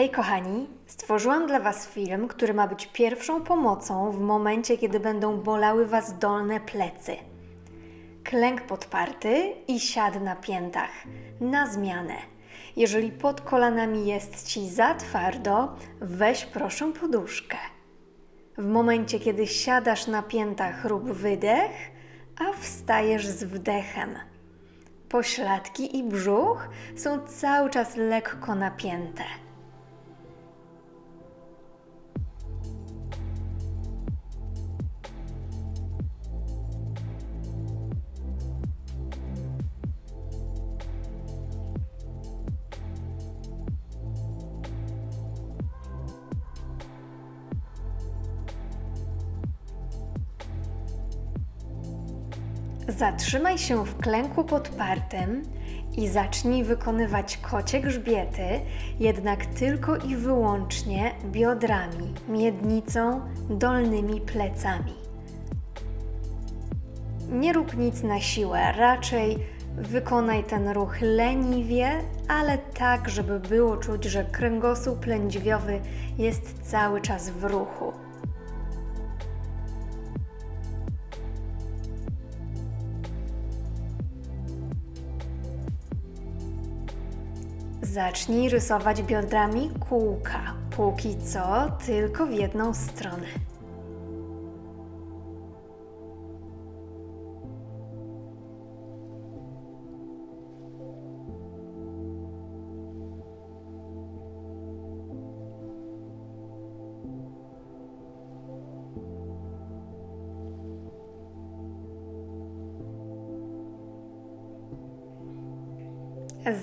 Hej kochani, stworzyłam dla Was film, który ma być pierwszą pomocą w momencie, kiedy będą bolały Was dolne plecy. Klęk podparty i siad na piętach, na zmianę. Jeżeli pod kolanami jest Ci za twardo, weź proszę poduszkę. W momencie, kiedy siadasz na piętach, rób wydech, a wstajesz z wdechem. Pośladki i brzuch są cały czas lekko napięte. Zatrzymaj się w klęku podpartym i zacznij wykonywać kocie grzbiety, jednak tylko i wyłącznie biodrami, miednicą, dolnymi plecami. Nie rób nic na siłę, raczej wykonaj ten ruch leniwie, ale tak, żeby było czuć, że kręgosłup lędźwiowy jest cały czas w ruchu. Zacznij rysować biodrami kółka, póki co tylko w jedną stronę.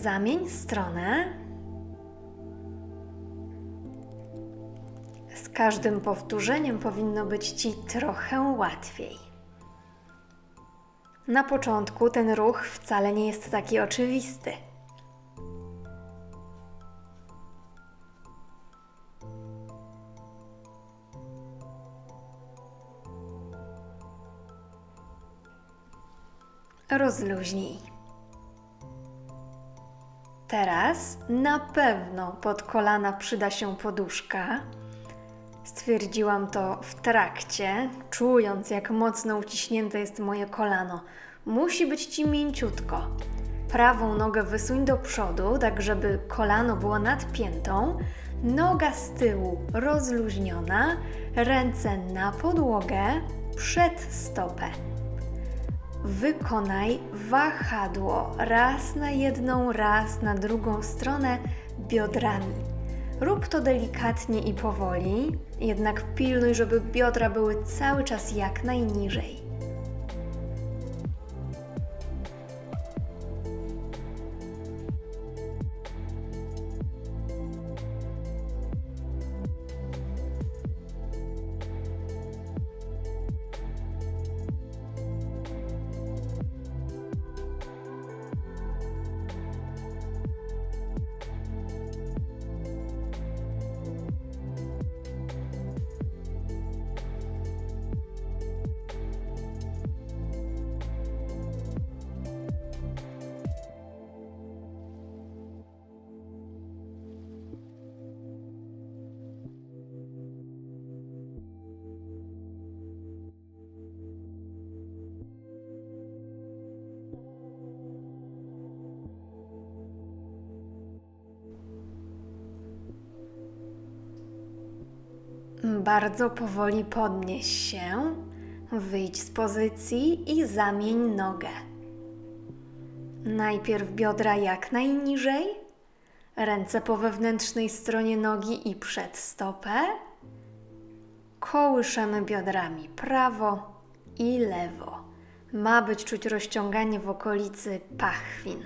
Zamień stronę. Z każdym powtórzeniem powinno być Ci trochę łatwiej. Na początku ten ruch wcale nie jest taki oczywisty. Rozluźnij. Teraz na pewno pod kolana przyda się poduszka. Stwierdziłam to w trakcie, czując jak mocno uciśnięte jest moje kolano. Musi być ci mięciutko. Prawą nogę wysuń do przodu, tak żeby kolano było nad piętą, noga z tyłu rozluźniona, ręce na podłogę, przed stopę. Wykonaj wahadło raz na jedną, raz na drugą stronę biodrami. Rób to delikatnie i powoli, jednak pilnuj, żeby biodra były cały czas jak najniżej. Bardzo powoli podnieś się, wyjdź z pozycji i zamień nogę. Najpierw biodra jak najniżej, ręce po wewnętrznej stronie nogi i przed stopę. Kołyszemy biodrami prawo i lewo. Ma być czuć rozciąganie w okolicy pachwin.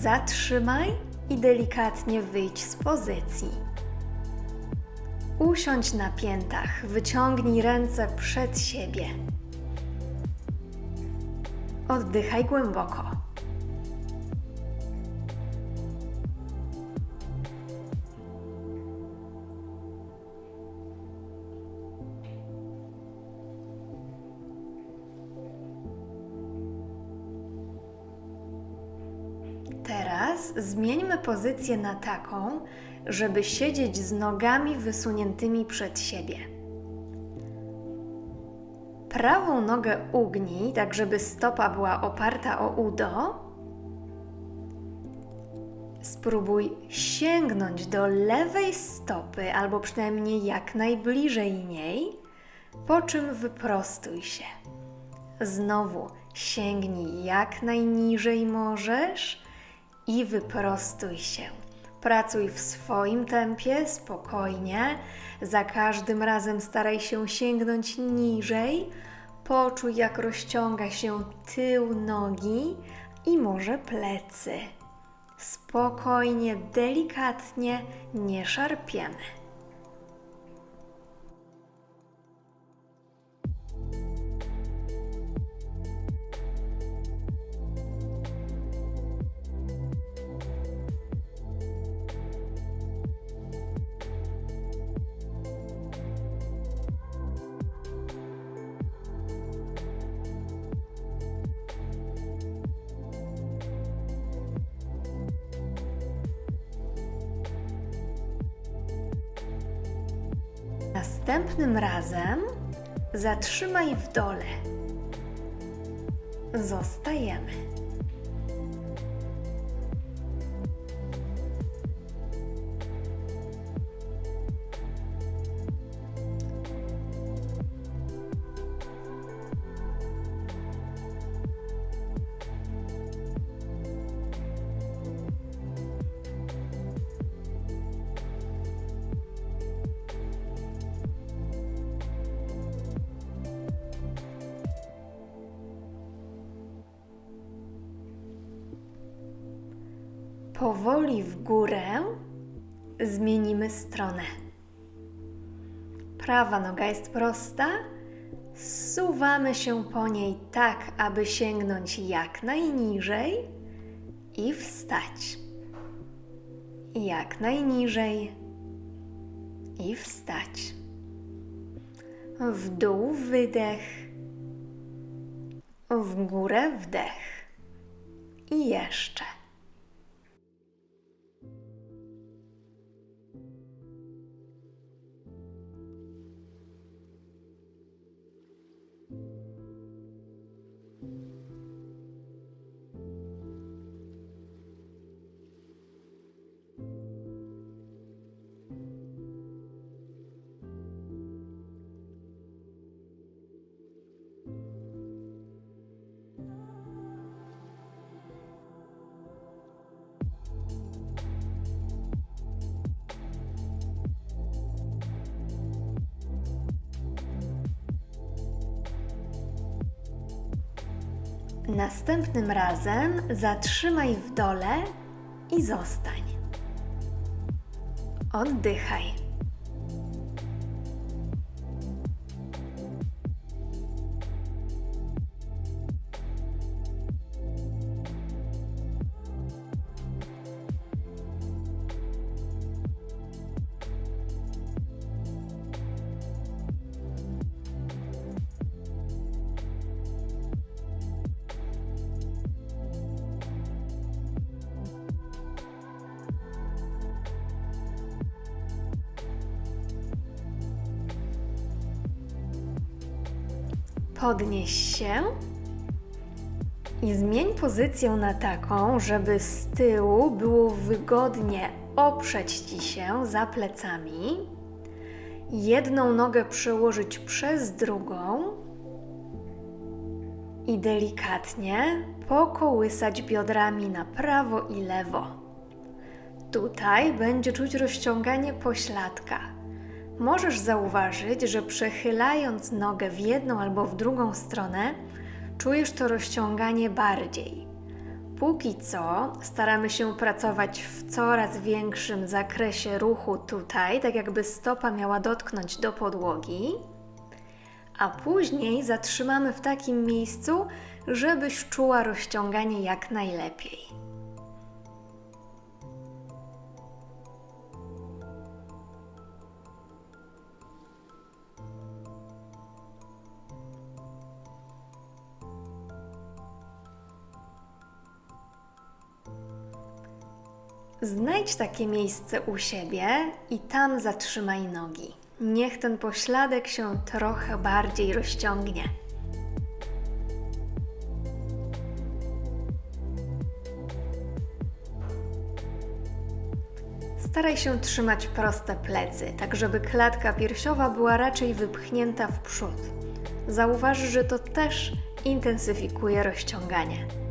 Zatrzymaj i delikatnie wyjdź z pozycji. Usiądź na piętach, wyciągnij ręce przed siebie. Oddychaj głęboko. Teraz zmieńmy pozycję na taką, żeby siedzieć z nogami wysuniętymi przed siebie. Prawą nogę ugnij, tak żeby stopa była oparta o udo. Spróbuj sięgnąć do lewej stopy, albo przynajmniej jak najbliżej niej, po czym wyprostuj się. Znowu sięgnij jak najniżej możesz i wyprostuj się. Pracuj w swoim tempie, spokojnie. Za każdym razem staraj się sięgnąć niżej. Poczuj, jak rozciąga się tył nogi i może plecy. Spokojnie, delikatnie, nie szarpiemy. Następnym razem zatrzymaj w dole. Zostajemy. Powoli w górę zmienimy stronę. Prawa noga jest prosta. Zsuwamy się po niej tak, aby sięgnąć jak najniżej i wstać. Jak najniżej i wstać. W dół wydech, w górę wdech i jeszcze. Następnym razem zatrzymaj w dole i zostań. Oddychaj. Podnieś się i zmień pozycję na taką, żeby z tyłu było wygodnie oprzeć ci się za plecami. Jedną nogę przełożyć przez drugą i delikatnie pokołysać biodrami na prawo i lewo. Tutaj będzie czuć rozciąganie pośladka. Możesz zauważyć, że przechylając nogę w jedną albo w drugą stronę, czujesz to rozciąganie bardziej. Póki co staramy się pracować w coraz większym zakresie ruchu tutaj, tak jakby stopa miała dotknąć do podłogi, a później zatrzymamy w takim miejscu, żebyś czuła rozciąganie jak najlepiej. Znajdź takie miejsce u siebie i tam zatrzymaj nogi. Niech ten pośladek się trochę bardziej rozciągnie. Staraj się trzymać proste plecy, tak żeby klatka piersiowa była raczej wypchnięta w przód. Zauważ, że to też intensyfikuje rozciąganie.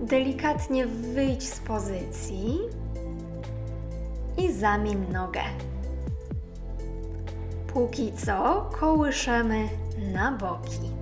Delikatnie wyjdź z pozycji i zamień nogę. Póki co kołyszemy na boki.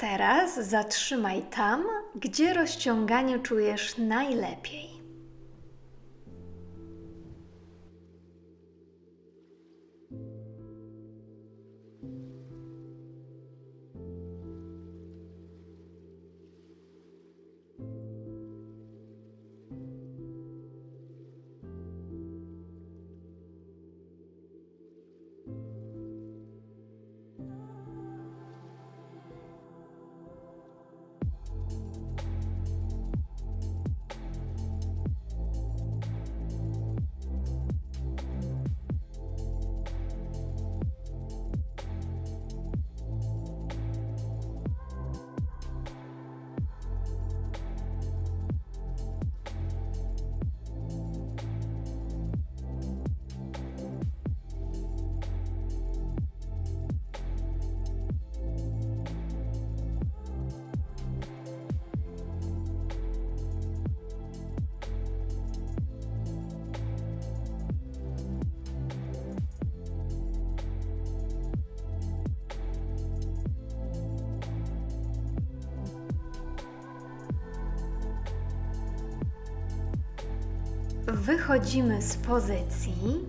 Teraz zatrzymaj tam, gdzie rozciąganie czujesz najlepiej. Wychodzimy z pozycji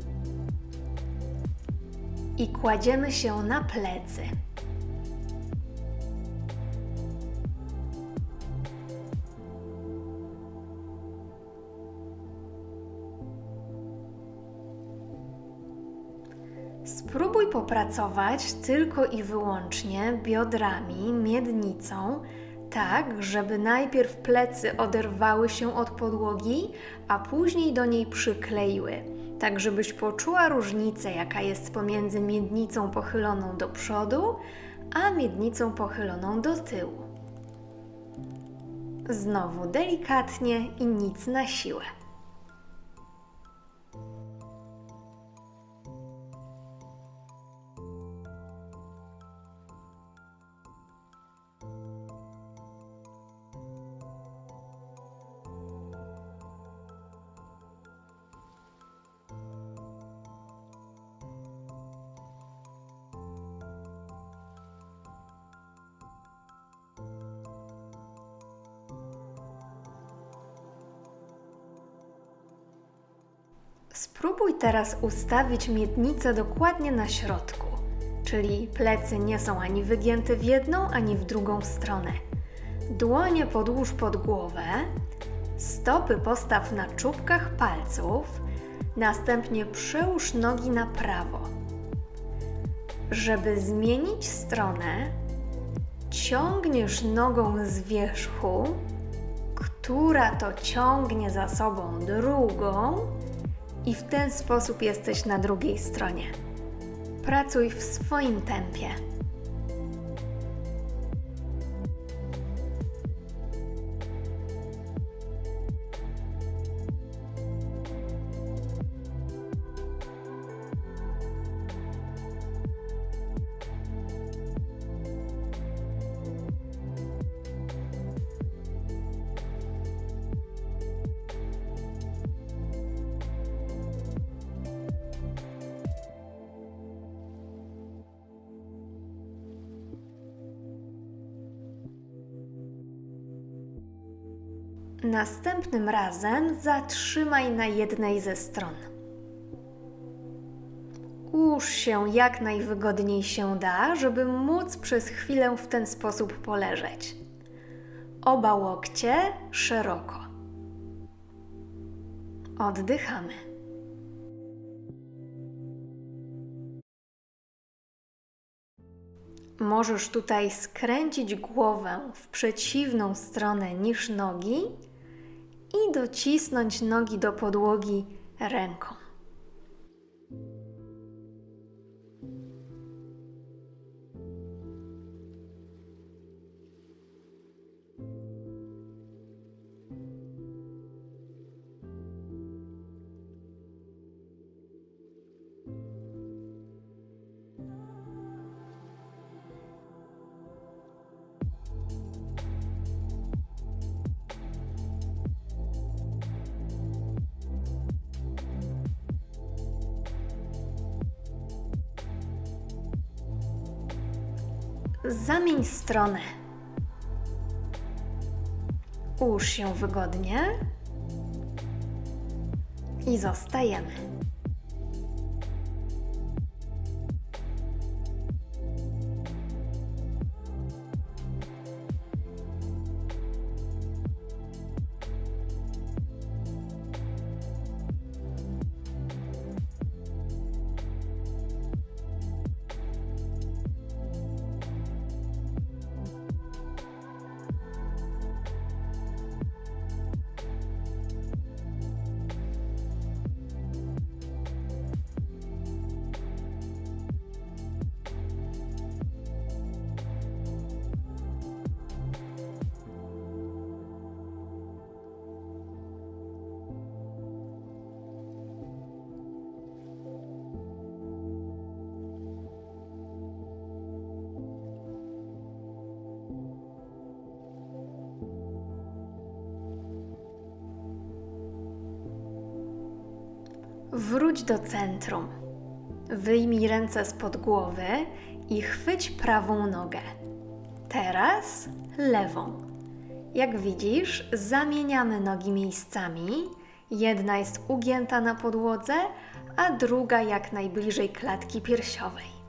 i kładziemy się na plecy. Spróbuj popracować tylko i wyłącznie biodrami, miednicą, tak, żeby najpierw plecy oderwały się od podłogi, a później do niej przykleiły. Tak, żebyś poczuła różnicę, jaka jest pomiędzy miednicą pochyloną do przodu, a miednicą pochyloną do tyłu. Znowu delikatnie i nic na siłę. Spróbuj teraz ustawić miednicę dokładnie na środku, czyli plecy nie są ani wygięte w jedną, ani w drugą stronę. Dłonie podłóż pod głowę, stopy postaw na czubkach palców, następnie przełóż nogi na prawo. Żeby zmienić stronę, ciągniesz nogą z wierzchu, która to ciągnie za sobą drugą, i w ten sposób jesteś na drugiej stronie. Pracuj w swoim tempie. Następnym razem zatrzymaj na jednej ze stron. Ułóż się jak najwygodniej się da, żeby móc przez chwilę w ten sposób poleżeć. Oba łokcie szeroko. Oddychamy. Możesz tutaj skręcić głowę w przeciwną stronę niż nogi i docisnąć nogi do podłogi ręką. Zamień stronę. Ułóż się wygodnie i zostajemy. Wróć do centrum. Wyjmij ręce spod głowy i chwyć prawą nogę. Teraz lewą. Jak widzisz, zamieniamy nogi miejscami. Jedna jest ugięta na podłodze, a druga jak najbliżej klatki piersiowej.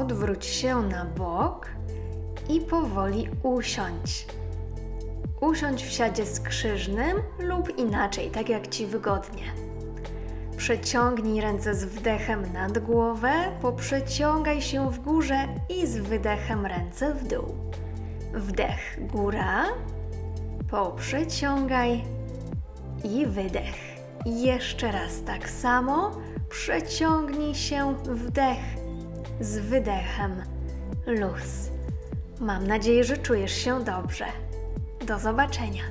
Odwróć się na bok i powoli usiądź. Usiądź w siadzie skrzyżnym lub inaczej, tak jak Ci wygodnie. Przeciągnij ręce z wdechem nad głowę, poprzeciągaj się w górze i z wydechem ręce w dół. Wdech góra, poprzeciągaj i wydech. Jeszcze raz tak samo, przeciągnij się wdech z wydechem luz. Mam nadzieję, że czujesz się dobrze. Do zobaczenia.